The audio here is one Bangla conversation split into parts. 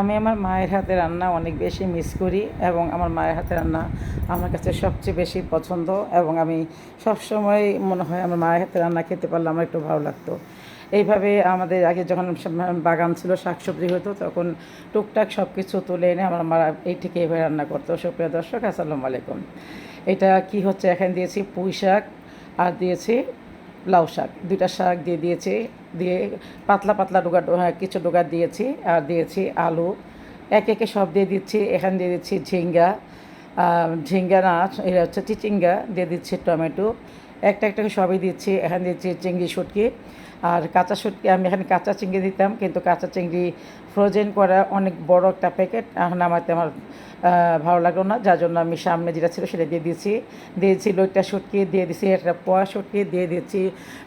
আমি আমার মায়ের হাতে রান্না অনেক বেশি মিস করি এবং আমার মায়ের হাতে রান্না আমার কাছে সবচেয়ে বেশি পছন্দ এবং আমি সবসময় মনে হয় আমার মায়ের হাতে রান্না খেতে পারলে আমার একটু ভালো লাগতো। এইভাবে আমাদের আগে যখন বাগান ছিল, শাকসবজি হতো, তখন টুকটাক সব কিছু তুলে এনে আমার মা এই থেকে এইভাবে রান্না করতো। সুপ্রিয় দর্শক, আসসালামু আলাইকুম। এটা কি হচ্ছে? এখানে দিয়েছি পুঁই শাক আর দিয়েছি লাউ শাক দুইটা শাক দিয়ে দিয়েছি দিয়ে পাতলা পাতলা ডোগা হ্যাঁ, কিছু ডোগা দিয়েছি আর দিয়েছি আলু। এক একে সব দিয়ে দিচ্ছি এখানে দিয়ে দিচ্ছি ঝিঙ্গা ঝিঙ্গা না এটা হচ্ছে চিচিঙ্গা দিয়ে দিচ্ছি টমেটো। একটা একটাকে সবই দিচ্ছি এখানে দিচ্ছি চিংড়ি শুটকি আর কাঁচা শুটকি আমি এখানে কাঁচা চিংড়ি দিতাম কিন্তু কাঁচা চিংড়ি ফ্রোজেন করা অনেক বড় একটা প্যাকেট এখন আমার আহ, ভালো লাগল না, যার জন্য আমি সামনে যেটা ছিল সেটা দিয়ে দিয়েছি। দিয়েছি লইটা, শুটকি, দিয়ে দিয়েছি একটা পোয়া শুটকি, দিয়ে দিয়েছি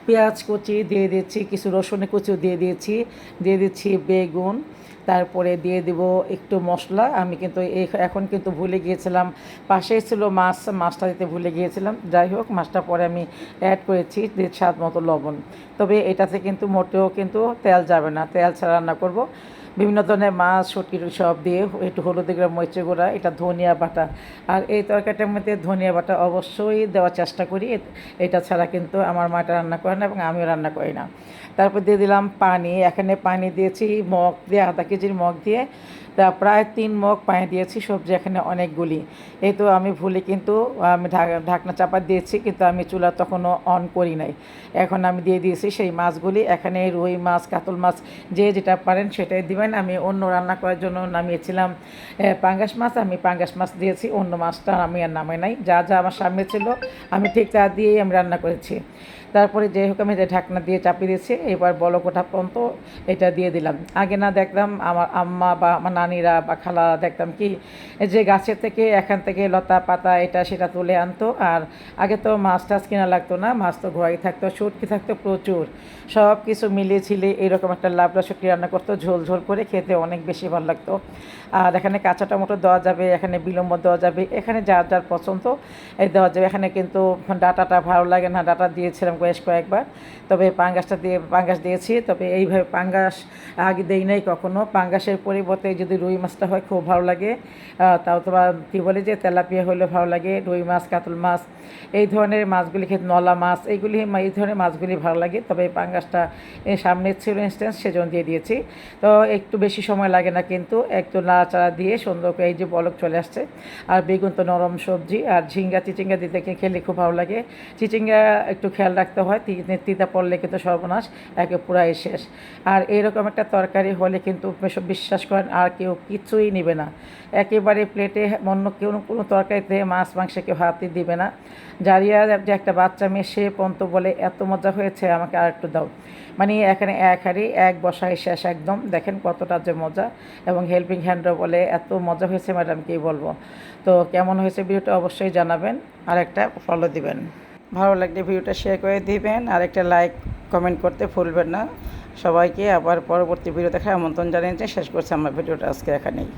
পেঁয়াজ কুচি, দিয়ে দিয়েছি কিছু রসুনের কুচিও দিয়ে দিয়েছি, দিয়ে দিচ্ছি বেগুন। তারপরে দিয়ে দিব একটু মশলা। আমি কিন্তু এখন কিন্তু ভুলে গিয়েছিলাম, পাশেই ছিল মাছ, মাছটা দিতে ভুলে গিয়েছিলাম। যাই হোক, মাছটা পরে আমি অ্যাড করেছি স্বাদ মতো লবণ। তবে এটাতে কিন্তু মোটেও কিন্তু তেল যাবে না, তেল ছাড়া রান্না করব। বিভিন্ন ধরনের মাছ, শুটকি সব দিয়ে একটু হলুদ গুঁড়া মরিচে গুঁড়া, এটা ধনিয়া বাটা। আর এই তরকারিটার মধ্যে ধনিয়া বাটা অবশ্যই দেওয়ার চেষ্টা করি। এটা ছাড়া কিন্তু আমার মাটা রান্না করে না এবং আমিও রান্না করি না। তারপর দিয়ে দিলাম পানি। এখানে পানি দিয়েছি, মগ দিয়ে, আধা কেজির মগ দিয়ে তা প্রায় তিন মগ পানি দিয়েছি, সবজি এখানে অনেকগুলি। এই তো আমি ভুলে কিন্তু, আমি ঢাক- ঢাকনা চাপা দিয়েছি, কিন্তু আমি চুলা তখনও অন করি নাই। এখন আমি দিয়ে দিয়েছি সেই মাছগুলি, এখানে রুই মাছ, কাতল মাছ, যে যেটা পারেন সেটাই দিবেন। আমি অন্য রান্না করার জন্য নামিয়েছিলাম পাঙ্গাস মাছ। আমি পাঙ্গাস মাছ দিয়েছি, অন্য মাছটা আমি আর নামে নাই। যা যা আমার সামনে ছিল, আমি ঠিক তা দিয়েই আমি রান্না করেছি। তারপরে যে হোক, আমি যে ঢাকনা দিয়ে চাপিয়ে দিয়েছি, এবার বলক ওঠা পর্যন্ত এটা দিয়ে দিলাম। আগে না দেখলাম আমার আম্মা বা আমার নানিরা বা খালা দেখতাম কি যে গাছের থেকে এখান থেকে লতা পাতা এটা সেটা তুলে আনতো। আর আগে তো মাছ টাছ কেনা লাগতো না, মাছ তো ঘোয়াই থাকতো শুটকি থাকতো প্রচুর। সব কিছু মিলিয়ে ছিলে এরকম একটা লাবড়া শুটকি রান্না করতো, ঝোল ঝোল করে খেতে অনেক বেশি ভালো লাগতো। আর এখানে কাঁচা টমেটো দেওয়া যাবে, এখানে বিলম্ব দেওয়া যাবে, এখানে যার যার পছন্দ, এই দেওয়া যাবে। এখানে কিন্তু ডাটাটা ভালো লাগে না, ডাটা দিয়েছিলাম বেশ কয়েকবার, তবে পাঙ্গাসটা দিয়ে, পাঙ্গাস দিয়েছি, তবে এইভাবে পাঙ্গাস আগে দেই নাই কখনো। পাঙ্গাসের পরিবর্তে যদি রুই মাছটা হয়, খুব ভালো লাগে। তো বা কী বলে যে তেলাপিয়া হলে ভালো লাগে, রুই মাছ, কাতল মাছ, এই ধরনের মাছগুলি খেতে, নলা মাছ, এইগুলি এই ধরনের মাছগুলি ভালো লাগে। তবে এই পাঙ্গাসটা সামনে ছিল ইনস্ট্যান্স সেজন্য দিয়ে দিয়েছি। তো একটু বেশি সময় লাগে না কিন্তু, একটু নাড়াচাড়া দিয়ে সুন্দর করে এই যে বলক চলে আসছে। আর বেগুন তো নরম সবজি, আর ঝিঙ্গা, চিচিঙ্গা দিতে কে- খেলে খুব ভালো লাগে। চিচিঙ্গা একটু খেয়াল রাখতে হয় তিতা পড়লে কিন্তু সর্বনাশ, একে পুরাই শেষ। আর এরকম একটা তরকারি হলে কিন্তু বিশ্বাস করেন, আর কেউ কিছুই নেবে না। একেবারে প্লেটে অন্য কেউ কোনো তরকারিতে মাছ, মাংসে কেউ হাতে দিবে না। জারিয়া যে একটা বাচ্চা মেয়ে, সে পর্যন্ত বলে, এত মজা হয়েছে, আমাকে আর একটু দাও। মানে এখানে এক হাঁড়ি, এক বসায় শেষ একদম। দেখেন কতটা যে মজা এবং হেল্পিং হ্যান্ডও বলে, এত মজা হয়েছে ম্যাডাম কী বলব? তো কেমন হয়েছে ভিডিওটা অবশ্যই জানাবেন। আর একটা ফলো দিবেন। ভালো লাগলে ভিডিওটা শেয়ার করে দিবেন। আর একটা লাইক কমেন্ট করতে ভুলবেন না। সবাইকে আবার পরবর্তী ভিডিও দেখায় আমন্ত্রণ জানিয়েছে। শেষ করছে আমার ভিডিওটা আজকে এখানেই।